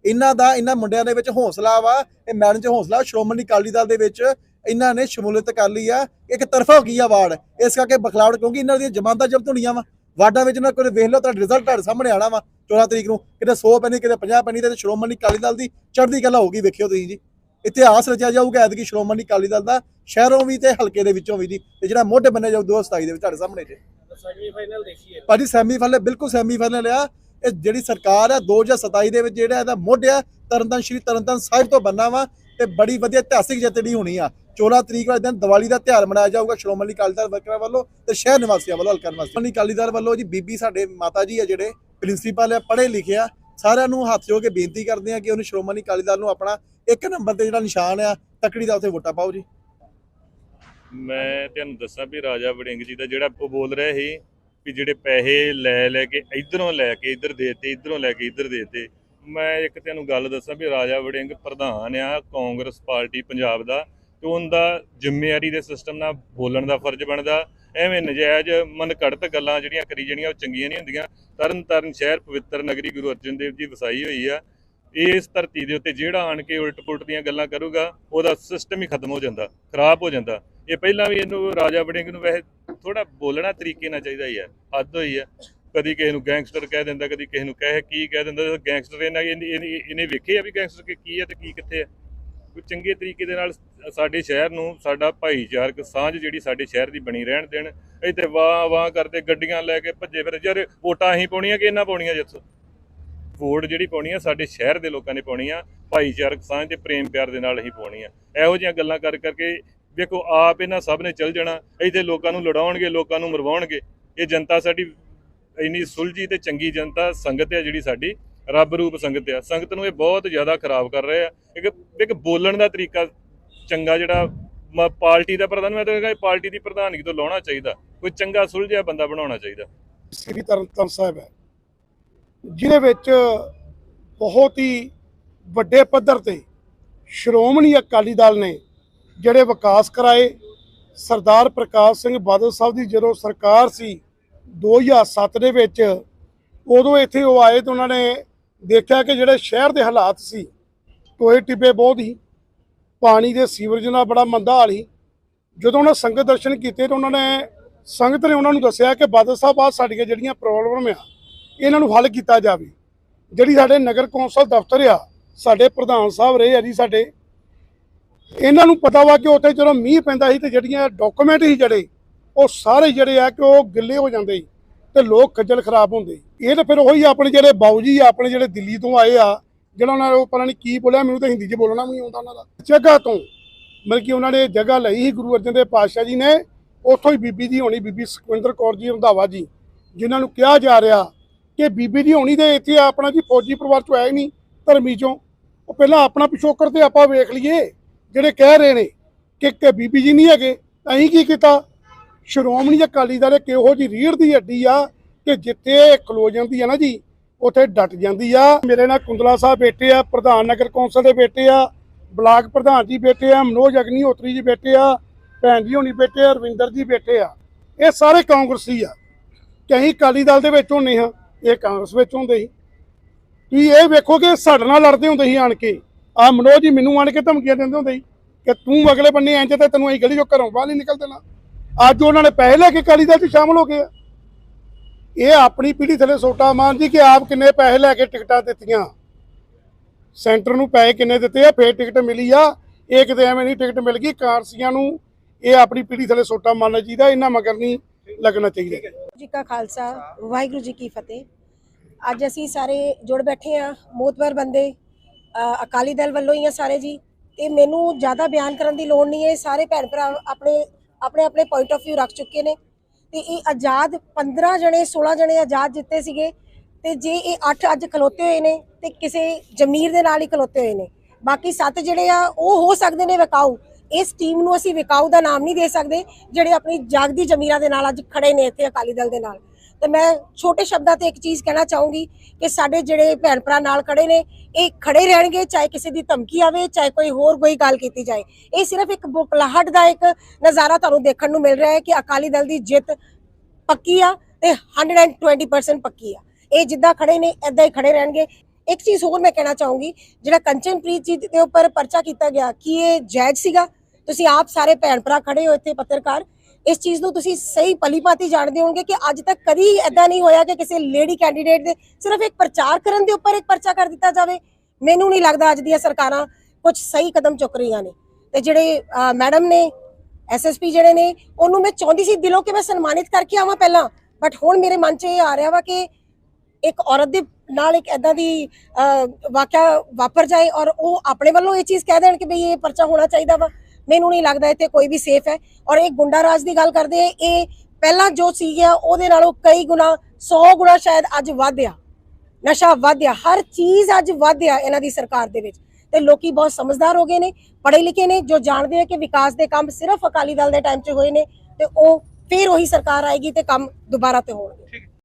ਇਹਨਾਂ ਦਾ ਇਹਨਾਂ ਮੁੰਡਿਆਂ ਦੇ ਵਿੱਚ ਹੌਸਲਾ ਵਾ ਇਹ ਮੈਡਮ 'ਚ ਹੌਸਲਾ ਸ਼੍ਰੋਮਣੀ ਅਕਾਲੀ ਦਲ ਦੇ ਵਿੱਚ ਇਹਨਾਂ ਨੇ ਸ਼ਮੂਲੀਅਤ ਕਰ ਲਈ ਆ ਇੱਕ ਤਰਫਾ ਹੋ ਗਈ ਆ ਵਾਰਡ ਇਸ ਕਰਕੇ ਬਖਲਾਵੜ ਕਿਉਂਕਿ ਇਹਨਾਂ ਦੀਆਂ ਜ਼ਮਾਨਤਾਂ ਜ਼ਬਤ ਹੋਣੀਆਂ ਵਾ ਵਾਰਡਾਂ ਵਿੱਚ ਨਾ ਕੋਈ ਵੇਖ ਲਓ ਤੁਹਾਡਾ ਰਿਜ਼ਲਟ ਤੁਹਾਡੇ ਸਾਹਮਣੇ ਆਣਾ ਵਾ 14 ਤਰੀਕ ਨੂੰ ਕਿਤੇ 100 ਪੈਣੀ ਕਿਤੇ 50 ਪੈਣੀ ਤੇ ਸ਼੍ਰੋਮਣੀ ਅਕਾਲੀ ਦਲ ਦੀ ਚੜ੍ਹਦੀ ਕਲਾ ਹੋਊਗੀ ਵੇਖਿਓ ਤੁਸੀਂ ਜੀ। ਇਤਿਹਾਸ ਰਚਿਆ ਜਾਊਗਾ ਐਤਕੀ ਸ਼੍ਰੋਮਣੀ ਅਕਾਲੀ ਦਲ ਦਾ ਸ਼ਹਿਰੋਂ ਵੀ ਤੇ ਹਲਕੇ ਦੇ ਵਿੱਚੋਂ ਵੀ ਜੀ ਤੇ ਜਿਹੜਾ ਮੋਢੇ ਬੰਨੇ ਜਾਊ 227 ਦੇ ਵਿੱਚ ਤੁਹਾਡੇ ਸਾਹਮਣੇ ਜੀ। ਸੈਮੀ ਫਾਈਨਲ ਦੇਖੀਏ। ਭਾਜੀ ਸੈਮੀ ਫਾਈਨਲ ਬਿਲਕੁਲ ਸੈਮੀ ਫਾਈਨਲ ਆ ਇਹ ਜਿਹੜੀ ਸਰਕਾਰ ਆ 2027 ਦੇ ਵਿੱਚ ਜਿਹੜਾ ਇਹਦਾ ਮੋਢ ਆ, ਤਰਨਤਾਰਨ, ਸ਼੍ਰੀ ਤਰਨਤਾਰਨ ਸਾਹਿਬ ਤੋਂ ਬੰਨਾ ਵਾ ਤੇ ਬੜੀ ਵਧੀਆ ਇਤਿਹਾਸਿਕ ਜਿੱਤ ਹੋਣੀ ਆ। 14 ਤਰੀਕ ਵਾਲੇ ਦਿਨ ਦੀਵਾਲੀ ਦਾ ਤਿਉਹਾਰ ਮਨਾਇਆ ਜਾਊਗਾ ਸ਼੍ਰੋਮਣੀ ਅਕਾਲੀ ਦਲ ਵਰਕਰਾਂ ਵੱਲੋਂ ਤੇ ਸ਼ਹਿਰ ਨਿਵਾਸੀਆਂ ਵੱਲੋਂ, ਹਲਕਾ ਨਿਵਾਸੀਆਂ ਸ਼੍ਰੋਮਣੀ ਅਕਾਲੀ ਦਲ ਵੱਲੋਂ ਜੀ ਬੀਬੀ ਸਾਡੇ ਮਾਤਾ ਜੀ ਆ ਜਿਹੜੇ, ਪ੍ਰਿੰਸੀਪਲ ਆ, ਪੜ੍ਹੇ ਲਿਖੇ ਆ, ਸਾਰਿਆਂ ਨੂੰ ਹੱਥ ਜੋੜ ਕੇ ਬੇਨਤੀ ਕਰਦੇ ਆ ਕਿ ਉਹਨੂੰ ਸ਼੍ਰੋਮਣੀ ਅਕਾਲੀ ਦਲ ਨੂੰ ਆਪਣਾ ਇੱਕ ਨੰਬਰ ਤੇ ਜਿਹੜਾ ਨਿਸ਼ਾਨ ਆ, ਤਕੜੀ ਦਾ ਉੱਥੇ ਵੋਟਾਂ ਪਾਓ ਜੀ। ਮੈਂ ਤੁਹਾਨੂੰ ਦੱਸਾਂ ਵੀ ਰਾਜਾ ਵੜਿੰਗ ਜੀ ਦਾ ਜਿਹੜਾ ਉਹ ਬੋਲ ਰਿਹਾ ਸੀ ਵੀ ਜਿਹੜੇ ਪੈਸੇ ਲੈ ਲੈ ਕੇ ਇਧਰੋਂ ਲੈ ਕੇ ਇੱਧਰ ਦੇਤੇ, ਇਧਰੋਂ ਲੈ ਕੇ ਇੱਧਰ ਦੇਤੇ। ਮੈਂ ਇੱਕ ਤੁਹਾਨੂੰ ਗੱਲ ਦੱਸਾਂ ਵੀ ਰਾਜਾ ਵੜਿੰਗ ਪ੍ਰਧਾਨ ਆ, ਕਾਂਗਰਸ ਪਾਰਟੀ ਪੰਜਾਬ ਦਾ, ਤੇ ਉਹਦਾ ਜ਼ਿੰਮੇਵਾਰੀ ਦੇ ਸਿਸਟਮ ਨਾਲ ਬੋਲਣ ਦਾ ਫਰਜ਼ ਬਣਦਾ। ਐਵੇਂ ਨਜਾਇਜ਼ ਮਨ ਘੜਤ ਗੱਲਾਂ ਜਿਹੜੀਆਂ ਕਰੀ ਜਿਹੜੀਆਂ ਉਹ ਚੰਗੀਆਂ ਨਹੀਂ ਹੁੰਦੀਆਂ। ਤਰਨ ਤਾਰਨ ਸ਼ਹਿਰ ਪਵਿੱਤਰ ਨਗਰੀ ਗੁਰੂ ਅਰਜਨ ਦੇਵ ਜੀ ਵਸਾਈ ਹੋਈ ਆ। ਇਸ ਧਰਤੀ ਦੇ ਉੱਤੇ ਜਿਹੜਾ ਆਣ ਕੇ ਉਲਟ ਪੁਲਟ ਦੀਆਂ ਗੱਲਾਂ ਕਰੂਗਾ, ਉਹਦਾ ਸਿਸਟਮ ਹੀ ਖਤਮ ਹੋ ਜਾਂਦਾ, ਖਰਾਬ ਹੋ ਜਾਂਦਾ। ਇਹ ਪਹਿਲਾਂ ਵੀ ਇਹਨੂੰ ਰਾਜਾ ਵੜਿੰਗ ਨੂੰ ਵੈਸੇ ਥੋੜਾ ਬੋਲਣਾ ਤਰੀਕੇ ਨਾਲ ਚਾਹੀਦਾ ਯਾਰ ਹੱਦ ਹੋਈ ਆ ਕਦੀ ਕਿਸੇ ਨੂੰ ਗੈਂਗਸਟਰ ਕਹਿ ਦਿੰਦਾ, ਕਦੀ ਕਿਸੇ ਨੂੰ ਕਹੇ ਕੀ ਕਹਿ ਦਿੰਦਾ ਗੈਂਗਸਟਰ ਇਹਨਾਂ ਇਹਨੇ- ਵੇਖੇ ਆ ਵੀ ਗੈਂਗਸਟਰ ਕੀ- ਕੀ ਹੈ ਤੇ ਕੀ ਕਿੱਥੇ ਆ। ਕੋਈ ਚੰਗੇ ਤਰੀਕੇ ਦੇ ਨਾਲ ਸਾਡੇ ਸ਼ਹਿਰ ਨੂੰ, ਸਾਡਾ ਭਾਈਚਾਰਕ ਸਾਂਝ ਜਿਹੜੀ ਸਾਡੇ ਸ਼ਹਿਰ ਦੀ ਬਣੀ ਰਹਿਣ ਦੇਣ, ਇੱਥੇ ਵਾਹ ਵਾਹ ਕਰਦੇ, ਗੱਡੀਆਂ ਲੈ ਕੇ ਭੱਜੇ ਫਿਰ ਯਾਰ ਵੋਟਾਂ ਅਸੀਂ ਪਾਉਣੀਆਂ ਕਿ ਇਹਨਾਂ ਪਾਉਣੀਆਂ ਜਿੱਥੋਂ? ਵੋਟ ਜਿਹੜੀ ਪਾਉਣੀ ਆ, ਸਾਡੇ ਸ਼ਹਿਰ ਦੇ ਲੋਕਾਂ ਨੇ ਪਾਉਣੀ ਆ, ਭਾਈਚਾਰਕ ਸਾਂਝ ਤੇ ਪ੍ਰੇਮ ਪਿਆਰ ਦੇ ਨਾਲ ਅਸੀਂ ਪਾਉਣੀ ਆ। ਇਹੋ ਜਿਹੀਆਂ ਗੱਲਾਂ ਕਰ ਕਰਕੇ ਵੇਖੋ, ਆਪ ਇਹਨਾਂ ਸਭ ਨੇ ਚੱਲ ਜਾਣਾ, ਇੱਥੇ ਲੋਕਾਂ ਨੂੰ ਲੜਾਉਣਗੇ, ਲੋਕਾਂ ਨੂੰ ਮਰਵਾਉਣਗੇ। ਇਹ ਜਨਤਾ ਸਾਡੀ ਇੰਨੀ ਸੁਲਝੀ ਤੇ ਚੰਗੀ ਜਨਤਾ ਸੰਗਤ ਹੈ ਜਿਹੜੀ ਸਾਡੀ, ਰੱਬ ਰੂਪ ਸੰਗਤ ਆ ਸੰਗਤ ਨੂੰ ਇਹ ਬਹੁਤ ਜ਼ਿਆਦਾ ਖਰਾਬ ਕਰ ਰਹੇ ਆ। ਇੱਕ ਇੱਕ ਬੋਲਣ ਦਾ ਤਰੀਕਾ ਚੰਗਾ ਜਿਹੜਾ ਮ- ਪਾਰਟੀ ਦਾ ਪ੍ਰਧਾਨ, ਮੈਂ ਤਾਂ ਕਹਿੰਦਾ ਪਾਰਟੀ ਦੀ ਪ੍ਰਧਾਨਗੀ ਤੋਂ ਲਾਉਣਾ ਚਾਹੀਦਾ। ਕੋਈ ਚੰਗਾ ਸੁਲਝਿਆ ਬੰਦਾ ਬਣਾਉਣਾ ਚਾਹੀਦਾ। ਸ੍ਰੀ ਤਰਨਤਾਰਨ ਸਾਹਿਬ ਹੈ। ਜਿਹਦੇ ਵਿੱਚ ਬਹੁਤ ਹੀ ਵੱਡੇ ਪੱਧਰ ਤੇ ਸ਼੍ਰੋਮਣੀ ਅਕਾਲੀ ਦਲ ਨੇ ਜਿਹੜੇ ਵਿਕਾਸ ਕਰਾਏ, ਸਰਦਾਰ ਪ੍ਰਕਾਸ਼ ਸਿੰਘ ਬਾਦਲ ਸਾਹਿਬ ਦੀ ਜਦੋਂ ਸਰਕਾਰ ਸੀ 2007 ਦੇ ਵਿੱਚ, ਉਦੋਂ ਇੱਥੇ ਉਹ ਆਏ ਤੇ ਉਹਨਾਂ ਨੇ ਦੇਖਿਆ ਕਿ ਜਿਹੜੇ ਸ਼ਹਿਰ ਦੇ ਹਾਲਾਤ ਸੀ, ਟੋਏ ਟਿੱਬੇ ਬਹੁਤ ਹੀ ਪਾਣੀ ਦੇ ਸੀਵਰੇਜ ਨਾਲ ਬੜਾ ਮੰਦਾ ਹਾਲ ਸੀ। ਜਦੋਂ ਉਹਨਾਂ ਸੰਗਤ ਦਰਸ਼ਨ ਕੀਤੇ ਤਾਂ ਉਹਨਾਂ ਨੇ, ਸੰਗਤ ਨੇ ਉਹਨਾਂ ਨੂੰ ਦੱਸਿਆ ਕਿ ਬਾਦਲ ਸਾਹਿਬ ਆ ਸਾਡੀਆਂ ਜਿਹੜੀਆਂ ਪ੍ਰੋਬਲਮ ਆ, ਇਹਨਾਂ ਨੂੰ ਹੱਲ ਕੀਤਾ ਜਾਵੇ। ਜਿਹੜੀ ਸਾਡੇ ਨਗਰ ਕੌਂਸਲ ਦਫ਼ਤਰ ਆ, ਸਾਡੇ ਪ੍ਰਧਾਨ ਸਾਹਿਬ ਰਹੇ ਆ ਜੀ ਸਾਡੇ ਇਹਨਾਂ ਨੂੰ ਪਤਾ ਵਾ ਕਿ ਉੱਥੇ ਜਦੋਂ ਮੀਂਹ ਪੈਂਦਾ ਸੀ ਤੇ ਜਿਹੜੀਆਂ ਡਾਕੂਮੈਂਟ ਸੀ ਜਿਹੜੇ, ਉਹ ਸਾਰੇ ਜਿਹੜੇ ਆ ਕਿ ਉਹ ਗਿੱਲੇ ਹੋ ਜਾਂਦੇ ਸੀ ਤੇ ਲੋਕ ਖੱਜਲ ਖਰਾਬ ਹੁੰਦੇ ਇਹ ਤਾਂ ਫਿਰ ਉਹੀ ਆਪਣੇ ਜਿਹੜੇ ਬਾਊ ਜੀ ਆਪਣੇ ਜਿਹੜੇ ਦਿੱਲੀ ਤੋਂ ਆਏ ਆ, ਜਿਹੜਾ ਉਹਨਾਂ ਨੇ ਉਹ ਪਤਾ ਨਹੀਂ ਕੀ ਬੋਲਿਆ, ਮੈਨੂੰ ਤਾਂ ਹਿੰਦੀ 'ਚ ਬੋਲਣਾ ਵੀ ਨਹੀਂ ਆਉਂਦਾ ਉਹਨਾਂ ਦਾ। ਜਗ੍ਹਾ ਤੋਂ, ਮਤਲਬ ਕਿ ਉਹਨਾਂ ਨੇ ਜਗ੍ਹਾ ਲਈ ਸੀ, ਗੁਰੂ ਅਰਜਨ ਦੇਵ ਪਾਤਸ਼ਾਹ ਜੀ ਨੇ, ਉੱਥੋਂ ਹੀ ਬੀਬੀ ਜੀ ਹੋਣੀ, ਬੀਬੀ ਸੁਖਵਿੰਦਰ ਕੌਰ ਜੀ ਰੰਧਾਵਾ ਜੀ, ਜਿਨ੍ਹਾਂ ਨੂੰ ਕਿਹਾ ਜਾ ਰਿਹਾ ਕਿ ਬੀਬੀ ਜੀ ਹੋਣੀ ਦੇ ਇੱਥੇ ਆਪਣਾ ਜੀ ਫੌਜੀ ਪਰਿਵਾਰ ਚੋਂ ਆਇਆ ਹੀ ਨਹੀਂ ਧਰਮੀ ਚੋਂ, ਉਹ ਪਹਿਲਾਂ ਆਪਣਾ ਪਿਛੋਕਰ ਤੇ ਆਪਾਂ ਵੇਖ ਲਈਏ। ਜਿਹੜੇ ਕਹਿ ਰਹੇ ਨੇ ਕਿ ਕਿ ਬੀਬੀ ਜੀ ਨਹੀਂ ਹੈਗੇ ਅਸੀਂ ਕੀ ਕੀਤਾ? ਸ਼੍ਰੋਮਣੀ ਅਕਾਲੀ ਦਲ ਇੱਕ ਇਹੋ ਜੀ ਰੀੜ ਦੀ ਹੱਡੀ ਆ ਕਿ ਜਿੱਥੇ ਖਲੋ ਜਾਂਦੀ ਆ ਨਾ ਜੀ, ਉੱਥੇ ਡਟ ਜਾਂਦੀ ਆ। ਮੇਰੇ ਨਾਲ ਕੁੰਦਲਾ ਸਾਹਿਬ ਬੈਠੇ ਆ, ਪ੍ਰਧਾਨ ਨਗਰ ਕੌਂਸਲ ਦੇ ਬੈਠੇ ਆ, ਬਲਾਕ ਪ੍ਰਧਾਨ ਜੀ ਬੈਠੇ ਆ, ਮਨੋਜ ਅਗਨੀਹੋਤਰੀ ਜੀ ਬੈਠੇ ਆ, ਭੈਣ ਜੀ ਹੋਣੀ ਬੈਠੇ ਆ, ਰਵਿੰਦਰ ਜੀ ਬੈਠੇ ਆ। ਇਹ ਸਾਰੇ ਕਾਂਗਰਸੀ ਆ। ਕਿ ਅਸੀਂ ਅਕਾਲੀ ਦਲ ਦੇ ਵਿੱਚ ਹੁੰਨੇ ਹਾਂ, ਇਹ ਕਾਂਗਰਸ ਵਿੱਚ ਹੁੰਦੇ ਸੀ। ਤੁਸੀਂ ਇਹ ਵੇਖੋ ਕਿ ਸਾਡੇ ਨਾਲ ਲੜਦੇ ਹੁੰਦੇ ਸੀ ਆਣ ਕੇ। ਆ ਮਨੋਜ ਜੀ ਮੈਨੂੰ ਆਣ ਕੇ ਧਮਕੀਆਂ ਦਿੰਦੇ ਹੁੰਦੇ ਸੀ ਕਿ ਤੂੰ ਅਗਲੇ ਬੰਨੇ ਇੰਜ ਤੇ ਤੈਨੂੰ ਅਸੀਂ ਗਲੀ ਚੋਂ ਘਰੋਂ ਬਾਹਰ ਨਹੀਂ ਨਿਕਲ ਦੇਣਾ। ਅੱਜ ਉਹਨਾਂ ਨੇ ਪੈਸੇ ਲੈ ਕੇ ਅਕਾਲੀ ਦਲ 'ਚ ਸ਼ਾਮਲ ਹੋ ਗਏ ਆ। ਇਹ ਆਪਣੀ ਪੀੜ੍ਹੀ ਥੱਲੇ ਸੋਟਾ ਮਾਨ ਜੀ ਕਿ ਆਪ ਕਿੰਨੇ ਪੈਸੇ ਲੈ ਕੇ ਟਿਕਟਾਂ ਦਿੱਤੀਆਂ। ਸੈਂਟਰ ਨੂੰ ਪੈਸੇ ਕਿੰਨੇ ਦਿੱਤੇ ਆ, ਫੇਰ ਟਿਕਟ ਮਿਲੀ ਆ। ਇਹ ਕਿਤੇ ਐਵੇਂ ਨਹੀਂ ਟਿਕਟ ਮਿਲ ਗਈ ਕਾਂਗਰਸੀਆਂ ਨੂੰ ਇਹ ਆਪਣੀ ਪੀੜ੍ਹੀ ਥੱਲੇ ਸੋਟਾ ਮਾਰਨਾ ਚਾਹੀਦਾ ਇਹਨਾਂ ਮਗਰ ਨਹੀਂ ਲੱਗਣਾ ਚਾਹੀਦਾ। ਜੀ ਕਾ ਖਾਲਸਾ, ਵਾਹਿਗੁਰੂ ਜੀ ਕੀ ਫਤਿਹ। ਅੱਜ ਅਸੀਂ ਸਾਰੇ ਜੁੜ ਬੈਠੇ ਆ, ਮੋਤਬਰ ਬੰਦੇ ਅਕਾਲੀ ਦਲ ਵੱਲੋਂ ਹੀ ਆ ਸਾਰੇ ਜੀ। ਤੇ ਮੈਨੂੰ ਜ਼ਿਆਦਾ ਬਿਆਨ ਕਰਨ ਦੀ ਲੋੜ ਨਹੀਂ ਹੈ। ਸਾਰੇ ਭੈਣ ਭਰਾ ਆਪਣੇ ਆਪਣੇ ਆਪਣੇ ਪੁਆਇੰਟ ਆਫ ਵਿਊ ਰੱਖ ਚੁੱਕੇ ਨੇ। ਤੇ ਇਹ ਆਜ਼ਾਦ 15 ਜਣੇ 16 ਜਣੇ ਆਜ਼ਾਦ ਜਿੱਤੇ ਸੀਗੇ। ਤੇ ਜੇ ਇਹ 8 ਅੱਜ ਖਲੋਤੇ ਹੋਏ ਨੇ, ਤੇ ਕਿਸੇ ਜ਼ਮੀਰ ਦੇ ਨਾਲ ਹੀ ਖਲੋਤੇ ਹੋਏ ਨੇ। ਬਾਕੀ 7 ਜਿਹੜੇ ਆ, ਉਹ ਹੋ ਸਕਦੇ ਨੇ ਵਿਕਾਊ। ਇਸ ਟੀਮ ਨੂੰ ਅਸੀਂ ਵਿਕਾਊ ਦਾ ਨਾਮ ਨਹੀਂ ਦੇ ਸਕਦੇ, ਜਿਹੜੇ ਆਪਣੀ ਜਾਗਦੀ ਜ਼ਮੀਰਾਂ ਦੇ ਨਾਲ ਅੱਜ ਖੜੇ ਨੇ ਇੱਥੇ ਅਕਾਲੀ ਦਲ ਦੇ ਨਾਲ। ਤੇ ਮੈਂ ਛੋਟੇ ਸ਼ਬਦਾਂ ਤੇ ਇੱਕ ਚੀਜ਼ ਕਹਿਣਾ ਚਾਹੂੰਗੀ ਕਿ ਸਾਡੇ ਜਿਹੜੇ ਭੈਣ ਭਰਾ ਨਾਲ ਖੜੇ ਨੇ, ਇਹ ਖੜੇ ਰਹਿਣਗੇ, ਚਾਹੇ ਕਿਸੇ ਦੀ ਧਮਕੀ ਆਵੇ, ਚਾਹੇ ਕੋਈ ਹੋਰ ਕੋਈ ਗੱਲ ਕੀਤੀ ਜਾਏ। ਇਹ ਸਿਰਫ ਇੱਕ ਬੁਕਲਾਹਟ ਦਾ ਇੱਕ ਨਜ਼ਾਰਾ ਤੁਹਾਨੂੰ ਦੇਖਣ ਨੂੰ ਮਿਲ ਰਿਹਾ ਹੈ ਕਿ ਅਕਾਲੀ ਦਲ ਦੀ ਜਿੱਤ ਪੱਕੀ ਆ ਤੇ 120% ਪੱਕੀ ਆ। ਇਹ ਜਿੱਦਾਂ ਖੜੇ ਨੇ ਐਦਾਂ ਹੀ ਖੜੇ ਰਹਿਣਗੇ। ਇੱਕ ਚੀਜ਼ ਹੋਰ ਮੈਂ ਕਹਿਣਾ ਚਾਹੂੰਗੀ, ਜਿਹੜਾ ਕੰਚਨਪ੍ਰੀਤ ਜੀ ਦੇ ਉੱਪਰ ਪਰਚਾ ਕੀਤਾ ਗਿਆ, ਕਿ ਇਹ ਜਾਇਜ਼ ਸੀਗਾ? ਤੁਸੀਂ ਆਪ ਸਾਰੇ ਭੈਣ ਭਰਾ ਖੜੇ ਹੋ ਇੱਥੇ ਪੱਤਰਕਾਰ। ਇਸ ਚੀਜ਼ ਨੂੰ ਤੁਸੀਂ ਸਹੀ ਭਲੀਭਾਂਤੀ ਜਾਣਦੇ ਹੋਵੋਗੇ ਕਿ ਅੱਜ ਤੱਕ ਕਦੀ ਐਦਾਂ ਨਹੀਂ ਹੋਇਆ ਕਿ ਕਿਸੇ ਲੇਡੀ ਕੈਂਡੀਡੇਟ ਦੇ ਸਿਰਫ ਇੱਕ ਪ੍ਰਚਾਰ ਕਰਨ ਦੇ ਉੱਪਰ ਇੱਕ ਪਰਚਾ ਕਰ ਦਿੱਤਾ ਜਾਵੇ। ਮੈਨੂੰ ਨਹੀਂ ਲੱਗਦਾ ਅੱਜ ਦੀਆਂ ਸਰਕਾਰਾਂ ਕੁਝ ਸਹੀ ਕਦਮ ਚੁੱਕ ਰਹੀਆਂ ਨੇ। ਤੇ ਜਿਹੜੇ ਮੈਡਮ ਨੇ ਐਸਐਸਪੀ ਜਿਹੜੇ ਨੇ ਉਹਨੂੰ ਮੈਂ ਚਾਹੁੰਦੀ ਸੀ ਦਿਲੋਂ ਕਿ ਮੈਂ ਸਨਮਾਨਿਤ ਕਰਕੇ ਆਵਾਂ ਪਹਿਲਾਂ। ਬਟ ਹੁਣ ਮੇਰੇ ਮਨ 'ਚ ਇਹ ਆ ਰਿਹਾ ਵਾ ਕਿ ਇੱਕ ਔਰਤ ਦੇ ਨਾਲ ਇੱਕ ਐਦਾਂ ਦੀ ਅਹ, ਵਾਕਿਆ ਵਾਪਰ ਜਾਏ ਔਰ ਉਹ ਆਪਣੇ ਵੱਲੋਂ ਇਹ ਚੀਜ਼ ਕਹਿ ਦੇਣ ਕਿ ਭਈ ਇਹ ਪਰਚਾ ਹੋਣਾ ਚਾਹੀਦਾ ਵਾ। ਮੈਨੂੰ ਨਹੀਂ ਲੱਗਦਾ ਇੱਥੇ ਕੋਈ ਵੀ ਸੇਫ ਹੈ। ਔਰ ਇਹ ਗੁੰਡਾ ਰਾਜ ਦੀ ਗੱਲ ਕਰਦੇ ਇਹ ਪਹਿਲਾਂ ਜੋ ਸੀ ਉਹਦੇ ਨਾਲੋਂ ਕਈ ਗੁਣਾ 100 ਗੁਣਾ ਸ਼ਾਇਦ ਅੱਜ ਵੱਧ ਆ। ਨਸ਼ਾ ਵੱਧ ਆ, ਹਰ ਚੀਜ਼ ਅੱਜ ਵੱਧ ਆ ਇਹਨਾਂ ਦੀ ਸਰਕਾਰ ਦੇ ਵਿੱਚ। ਤੇ ਲੋਕੀ ਬਹੁਤ ਸਮਝਦਾਰ ਹੋ ਗਏ ਨੇ, ਪੜ੍ਹੇ ਲਿਖੇ ਨੇ, ਜੋ ਜਾਣਦੇ ਆ ਕਿ ਵਿਕਾਸ ਦੇ ਕੰਮ ਸਿਰਫ ਅਕਾਲੀ ਦਲ ਦੇ ਟਾਈਮ 'ਚ ਹੋਏ ਨੇ ਤੇ ਉਹ ਫਿਰ ਉਹੀ ਸਰਕਾਰ ਆਏਗੀ ਤੇ ਕੰਮ ਦੁਬਾਰਾ ਤੇ ਹੋਣਗੇ।